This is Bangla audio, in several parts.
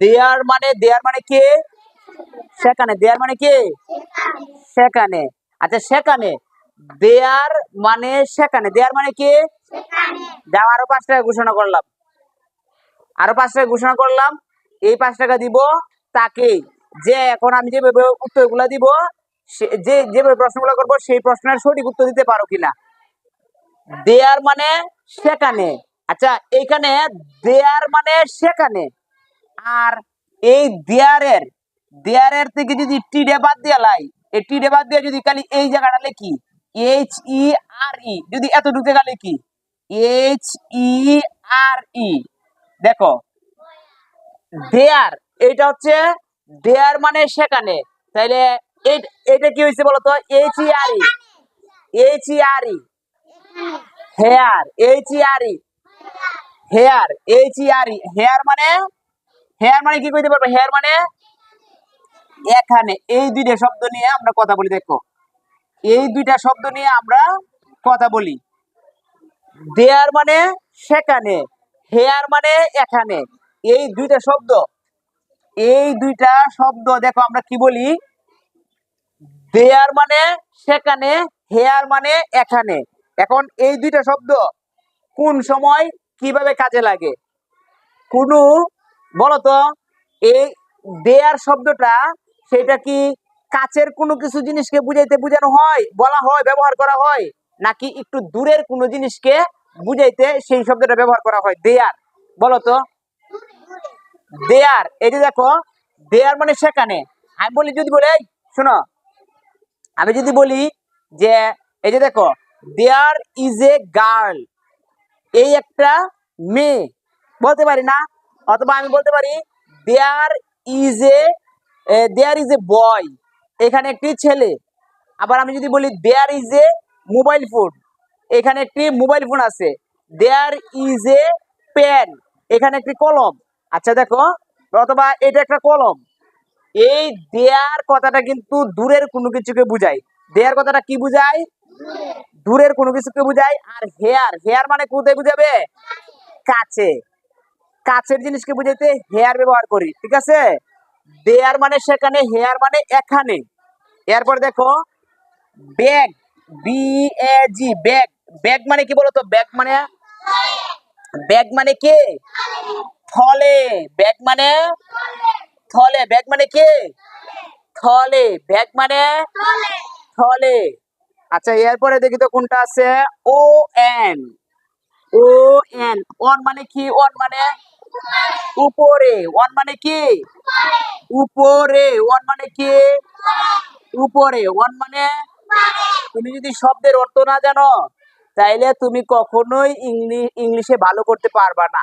দেয়ার মানে দেয়ার মানে কে? সেখানে, দেয়ার মানে কে? সেখানে। আচ্ছা সেখানে। দেয়ার মানে সেখানে। দেয়ার মানে কে? দাও, আরও পাঁচ টাকা ঘোষণা করলাম। আরও পাঁচ টাকা ঘোষণা করলাম। এই পাঁচ টাকা দিব তাকে যে এখন আমি যেভাবে উত্তরগুলো দিব যে যেভাবে প্রশ্নগুলো করব, সেই প্রশ্নের সঠিক উত্তর দিতে পারো কিনা? দেয়ার মানে সেখানে। আচ্ছা এইখানে দেয়ার মানে সেখানে। আর এই দেয়ারের দেয়ারের থেকে যদি টিডে বাদ দিয়ে লাই, এই টিডে বাদ দিয়ে যদি খালি এই জায়গাটা লেখি এইচ ই আর ই যদি এত ঢুকে গেলে কি এইচ ই আর ই দেখো, দেয়ার এটা হচ্ছে দেয়ার মানে সেখানে, তাইলে এটা কি হয়েছে বলতো? H E R E H E R E here H E R E here H E R E here মানে হেয়ার মানে কি কইতে পারব? হেয়ার মানে এখানে এই দুইটা শব্দ নিয়ে আমরা কথা বলি, দেখো। এই দুইটা শব্দ নিয়ে আমরা কথা বলি। দেয়ার মানে সেখানে হেয়ার মানে এখানে। এই দুইটা শব্দ, এই দুইটা শব্দ, দেখো আমরা কি বলি? দেয়ার মানে সেখানে হেয়ার মানে এখানে। এখন এই দুইটা শব্দ কোন সময় কীভাবে কাজে লাগে? কোনো বলতো এই দেয়ার শব্দটা সেটা কি কাছের কোনো কিছু জিনিসকে বুঝাইতে বুঝানো হয় বলা হয় ব্যবহার করা হয়? নাকি একটু দূরের কোনো জিনিসকে বুঝাইতে সেই শব্দটা ব্যবহার করা হয় দেয়ার? বলতো দেয়ার এই যে দেখো দেয়ার মানে সেখানে। আমি বলি যদি বলে "এই, শোনো আমি যদি বলি যে এই যে দেখো দেয়ার ইজ এ গার্ল এই একটা মেয়ে বলতে পারি না? অথবা আমি বলতে পারি দেয়ার ইজ এ দেয়ার ইজ এ বয় এখানে একটি ছেলে। আবার আমি যদি বলি there is a mobile phone এখানে একটি মোবাইল ফোন আছে। দেয়ার ইজ এ পেন এখানে একটি কলম। আচ্ছা দেখো, অথবা এটা একটা কলম। এই দেয়ার কথাটা কিন্তু দূরের কোনো কিছুকে বুঝায়। দেয়ার কথাটা কি বুঝায়? দূরের কোনো কিছুকে বুঝায়। আর হেয়ার হেয়ার মানে কোথায় বুঝাবে? কাছে। কাছের জিনিসকে বুঝাইতে হেয়ার ব্যবহার করি, ঠিক আছে? দেয়ার মানে সেখানে হেয়ার মানে এখানে। এরপর দেখো bag B A G bag bag মানে কি বলতো? ব্যাগ মানে ব্যাগ মানে কে? থলে। ব্যাগ মানে থলে। ব্যাগ মানে কে? থলে। ব্যাগ মানে থলে। আচ্ছা এরপরে দেখি তো কোনটা আছে? O N O N on মানে কি? অন মানে উপরে ওয়ান মানে কি? উপরে ওয়ান মানে কি? উপরে ওয়ান মানে? তুমি যদি শব্দের অর্থ না জানো, তাইলে তুমি কখনোই ইংলিশ ইংলিশে ভালো করতে পারবা না।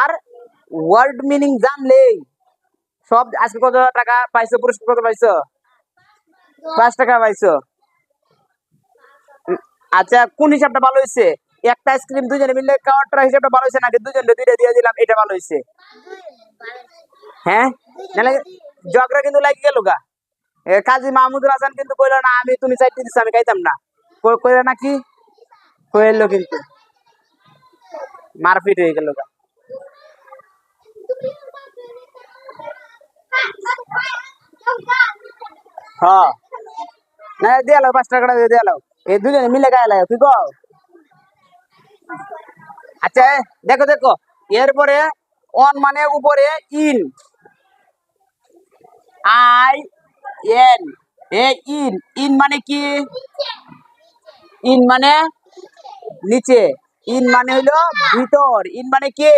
আর ওয়ার্ড মিনিং জানলেই, সব আজকে কত টাকা পাইছো, পুরস্কার কত পাইছো? পাঁচ টাকা পাইছো। আচ্ছা কোন হিসাবটা ভালো হয়েছে একটা আইসক্রিম দুজনে মিলে খাওয়ারটা হিসাবটা ভালো হয়েছে নাকি দুজনে দুইটা দিয়ে দিলাম, এটা ভালো হয়েছে? হ্যাঁ? জগরা কিন্তু লাগি গেল গা। কাজী মাহমুদুল হাসান কিন্তু কইলো, না, আমি তুমি চাইতে দিচ্ছ আমি খাইতাম না। কই- কইলো নাকি কইলো কিন্তু। মারপিট হয়ে গেল গা। হ্যাঁ না, দিয়ে এলো পাঁচ টাকাটা দিয়ে দিয়ে এলো এই দুজনে মিলে গায়ে লাগে তুই কও? আচ্ছা দেখো দেখো। এরপরে অন মানে উপরে in I N A in in মানে কি? ইন মানে নিচে। ইন মানে হইল ভিতর। ইন মানে কি?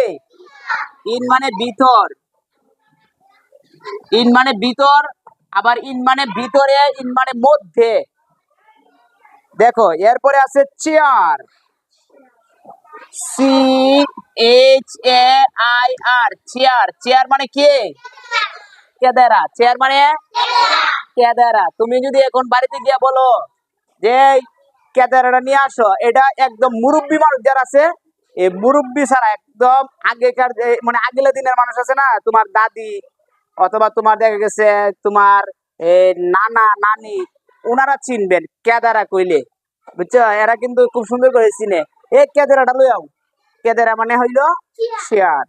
ইন মানে ভিতর। ইন মানে ভিতর, আবার ইন মানে ভিতরে ইন মানে মধ্যে। দেখো, এরপরে আছে chair C H A I R chair chair মানে কেদারা। চেয়ার মানে? কেদারা। তুমি যদি এখন বাড়িতে গিয়া বলো যে কেদারাটা নিয়ে আসো। এটা একদম মুরব্বী মানুষ যারা আছে, এই মুরব্বী ছাড়া একদম আগেকার মানে আগের দিনের মানুষ আছে না, তোমার দাদি অথবা তোমার দেখা গেছে তোমার নানা, নানি ওনারা চিনবেন কেদারা কইলে। বুঝছ? এরা কিন্তু খুব সুন্দর করে চিনে। এ কেদারাটা লই আও। কেদারা মানে হইল শেয়ার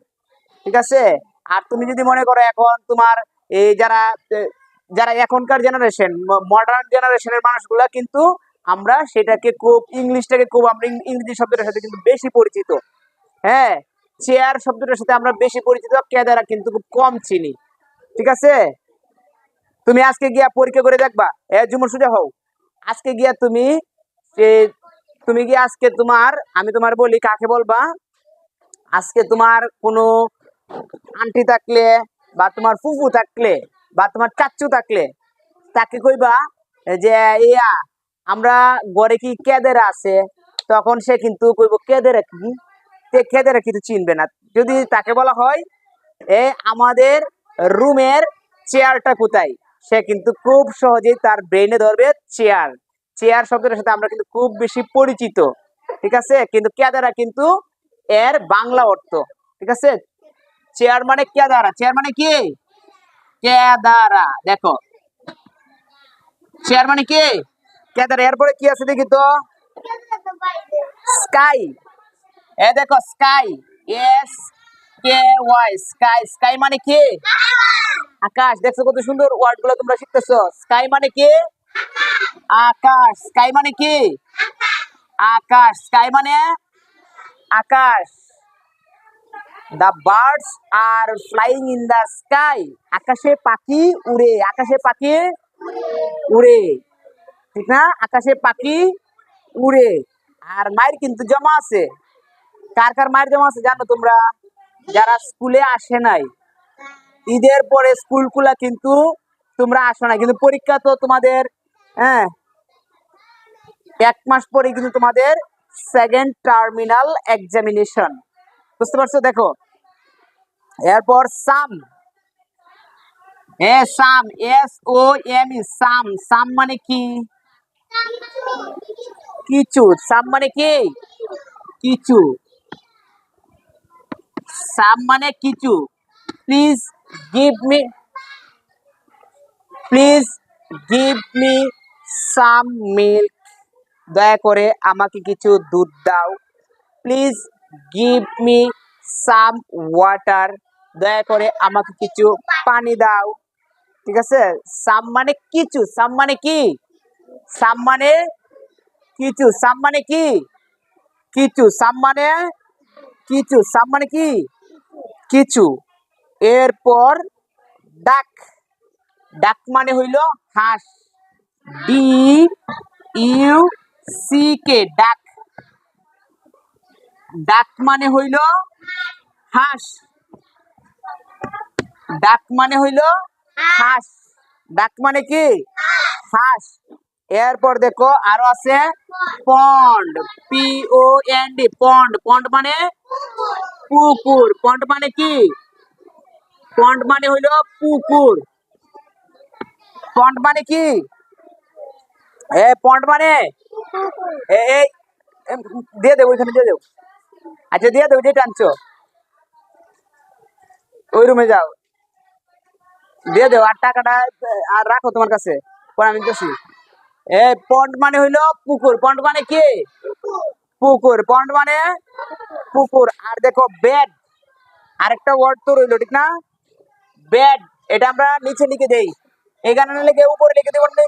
ঠিক আছে? আর তুমি যদি মনে করো এখন তোমার এই যারা যারা এখনকার জেনারেশন মডার্ন জেনারেশনের মানুষগুলা কিন্তু আমরা সেটাকে খুব ইংলিশটাকে খুব আমরা ইংরেজি শব্দটার সাথে কিন্তু বেশি পরিচিত। হ্যাঁ? চেয়ার শব্দটার সাথে আমরা বেশি পরিচিত কেদারা কিন্তু খুব কম চিনি। ঠিক আছে? তুমি আজকে গিয়া পরীক্ষা করে দেখবা। এ জুমুর সুজা হও। আজকে গিয়া তুমি তুমি কি আজকে তোমার, আমি তোমার বলি কাকে বলবা? আজকে তোমার কোনো আন্টি থাকলে বা তোমার ফুফু থাকলে বা তোমার চাচ্চু থাকলে তাকে কইবা যে ইয়া, আমরা ঘরে কি কেদের আছে? তখন সে কিন্তু কইব, কেদের কি? কেদের কিন্তু চিনবে না। যদি তাকে বলা হয়, এ আমাদের রুমের চেয়ারটা কোথায়? সে কিন্তু খুব সহজেই তার ব্রেনে ধরবে, চেয়ার। চেয়ার শব্দের সাথে আমরা কিন্তু খুব বেশি পরিচিত, ঠিক আছে? কিন্তু কেদারা কিন্তু এর বাংলা অর্থ, ঠিক আছে? চেয়ার মানে কেদারা, চেয়ার মানে কি? কেদারা, দেখো। চেয়ার মানে কি? কেদারা, এরপরে কি আছে দেখি তো? স্কাই। এ দেখো, sky S K Y sky. Sky মানে কি? আকাশ। দেখছ কত সুন্দর ওয়ার্ডগুলো তোমরা শিখতেছো। স্কাই মানে কি? আকাশ স্কাই মানে কি? আকাশ স্কাই মানে? আকাশ। The birds are flying in the sky আকাশে পাখি উড়ে, আকাশে পাখি উড়ে। ঠিক না? আকাশে পাখি উড়ে। আর মায়ের কিন্তু জমা আছে। কার কার মায়ের জমা আছে জানো তোমরা? যারা স্কুলে আসে নাই। ঈদের পরে স্কুল খুলা কিন্তু তোমরা আসো না কিন্তু পরীক্ষা তো তোমাদের হ্যাঁ। এক মাস পরে কিন্তু তোমাদের সেকেন্ড টার্মিনাল এক্সামিনেশন বুঝতে পারছ? দেখো। এরপর সাম। এ সাম, এস ও এম ই, সাম। সাম মানে কি? কিছু সাম মানে কি? কিছু সাম মানে কিছু please give me, please give me some milk দয়া করে আমাকে কিছু দুধ দাও। Please give me some water দয়া করে আমাকে কিছু পানি দাও। ঠিক আছে? সাম মানে কিছু। সাম মানে কি? সাম মানে কিছু। সাম মানে কি? কিছু। সাম মানে কিছু। সাম মানে কি? কিছু। এরপর ডাক ডাক মানে হইল হাঁস। D U C K duck ডাক মানে হইল হাঁস। ডাক মানে হইল হাঁস। ডাক মানে কি? হাঁস। এরপর দেখো আরও আছে pond P O N D pond pond মানে পুকুর। পন্ড মানে কি? পন্ড মানে হইল পুকুর। পন্ড মানে কি? এ মানে? এ দিয়ে ওইখানে দিয়ে আচ্ছা দিয়ে আনছো। ওই রুমে যাও। দিয়ে আর টাকাটা, আর রাখো তোমার কাছে, পরে আমি দিচ্ছি এ মানে হইল পুকুর। পন্ড মানে কি? পুকুর। পন্ড মানে পুকুর। আর দেখো বেড আরেকটা ওয়ার্ড তো রইল, ঠিক না? বেড এটা আমরা নিচে লিখে দেই। এখানে না লিখে উপরে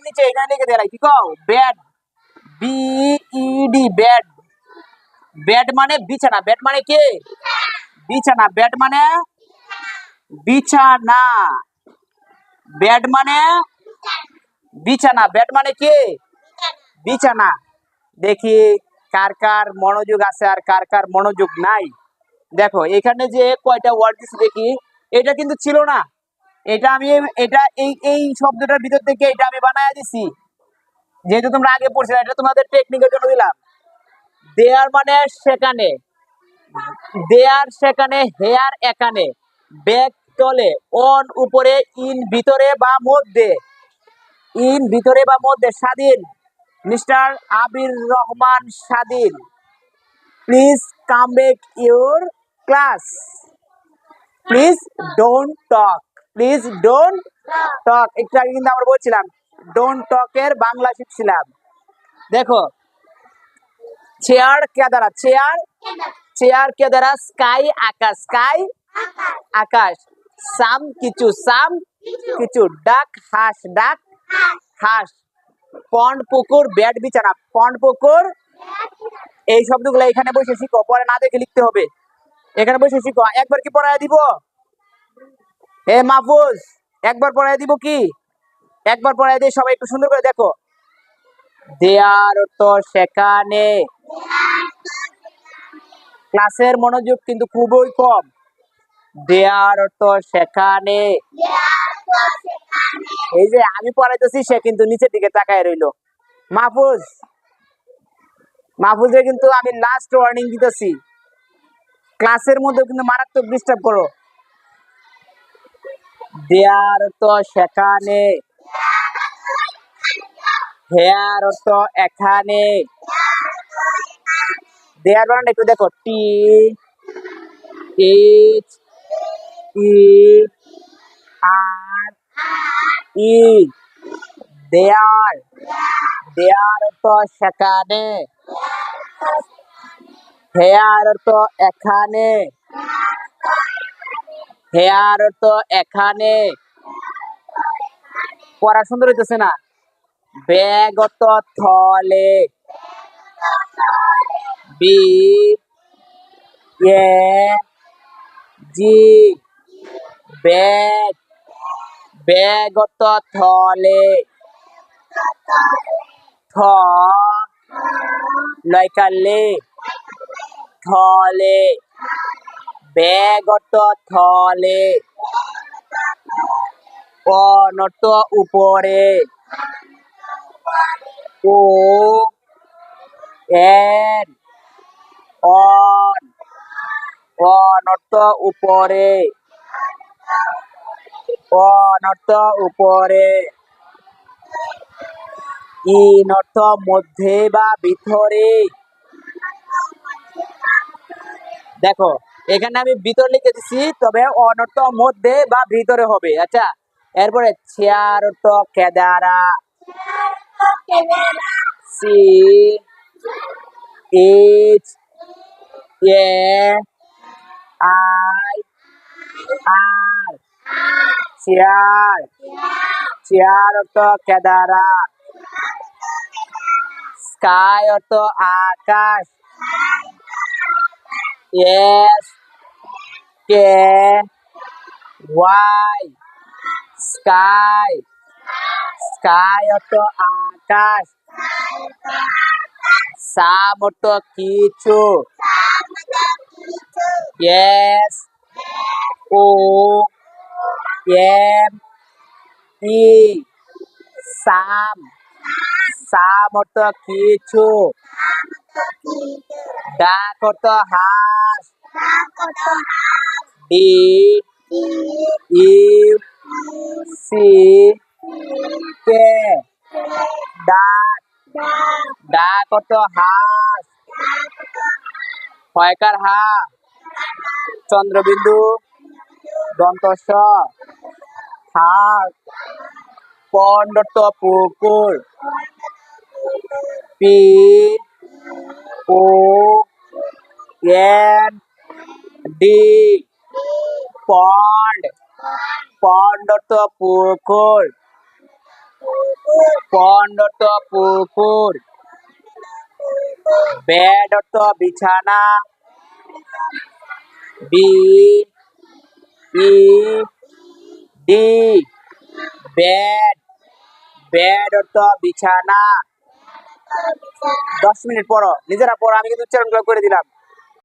নিচে, এখানে লিখে দেয় কি কও? Bed B E D bed bed মানে বিছানা। বেড মানে কি? বিছানা। বেড মানে বিছানা। বেড মানে বিছানা। বেড মানে কি? বিছানা। দেখি, কার কার মনোযোগ আছে আর কার কার মনোযোগ নাই। দেখো, এখানে যে কয়টা ওয়ার্ড দিচ্ছি দেখি, এটা কিন্তু ছিল না। এটা আমি এটা এই এই শব্দটার ভিতর থেকে এটা আমি বানায় দিছি। যেহেতু তোমরা আগে পড়ছিলে, এটা তোমাদের টেকনিকের জন্য দিলাম। দেয়ার মানে সেখানে। দেয়ার সেখানে হেয়ার এখানে। ব্যাগ তলে অন উপরে ইন ভিতরে বা মধ্যে। ইন ভিতরে বা মধ্যে, স্বাধীন। Mister Abir Rahman Swadhin. Please come back your class please don't talk please don't talk একটু আগে কিন্তু আমরা বলছিলাম ডোন্ট টকের বাংলা শিখছিলাম। দেখো চেয়ার চেয়ার চেয়ার স্কাই আকাশ। স্কাই আকাশ। সাম কিছু সাম কিছু। ডাক হাঁস। ডাক হাঁস। পন্ড পুকুর ব্যাট বিছানা। পন্ড পুকুর, এই শব্দগুলো এখানে বসে শিখো। পরে না দেখে লিখতে হবে। এখানে বসে শিখো। একবার কি পড়ায় দিব? এ মাহফুজ, একবার পড়ায় দিব কি? একবার পড়ায় দিয়ে সবাই একটু সুন্দর করে দেখো। দেয়ার তো সেখানে। ক্লাসের মনোযোগ কিন্তু খুবই কম। দেয়ার তো সেখানে। এই যে আমি পড়াইতেছি, সে কিন্তু নিচের দিকে তাকায় রইল। মাহফুজ, মাহফুজে কিন্তু আমি লাস্ট ওয়ার্নিং দিতেছি। ক্লাসের মধ্যে কিন্তু মারাত্মক ডিস্টার্ব করো। দেয়ার তো সেখানে। হেয়ার তো এখানে। দেয়ার বানান একটু দেখো। টি, এইচ, ই, আর, ই। দেয়ার দেয়ার তো সেখানে। হেয়ার তো এখানে। হেয়ার তো এখানে। পড়া সুন্দর হইতেছে না। ব্যাগ তো থলে। B A, G, bag. Bag তো থলে। থ, লয়কালে। থলে। ব্যাগ থলে অনর্থ উপরে। ও এন, অন, অনর্থ উপরে। অনর্থ উপরে। ইন অর্থ মধ্যে বা ভিতরে। দেখো এখানে আমি ভিতর লিখে দিছি, তবে অনর্থ মধ্যে বা ভিতরে হবে। আচ্ছা এরপরে চেয়ার, অর্থ কেদারা C H A I R chair chair অর্থ কেদারা স্কাই অর্থ আকাশ S K Y sky sky অর্থ আকাশ সাম অর্থ কিছু এস ও এম ই সাম সাম অর্থ কিছু ডাক অর্থ হাঁস। D E, C, K. Duck duck অর্থ হাঁস। হয়কার হা? চন্দ্রবিন্দু, দন্তস্ব, হাঁস। পন্ডত পুকুর, P O N D pond পন্ডত পুকুর পন্ডত পুকুর বেড অর্থ বিছানা। B E D bed bed অর্থ বিছানা। দশ মিনিট পর নিজেরা পর আমি কিন্তু উচ্চারণ করে দিলাম।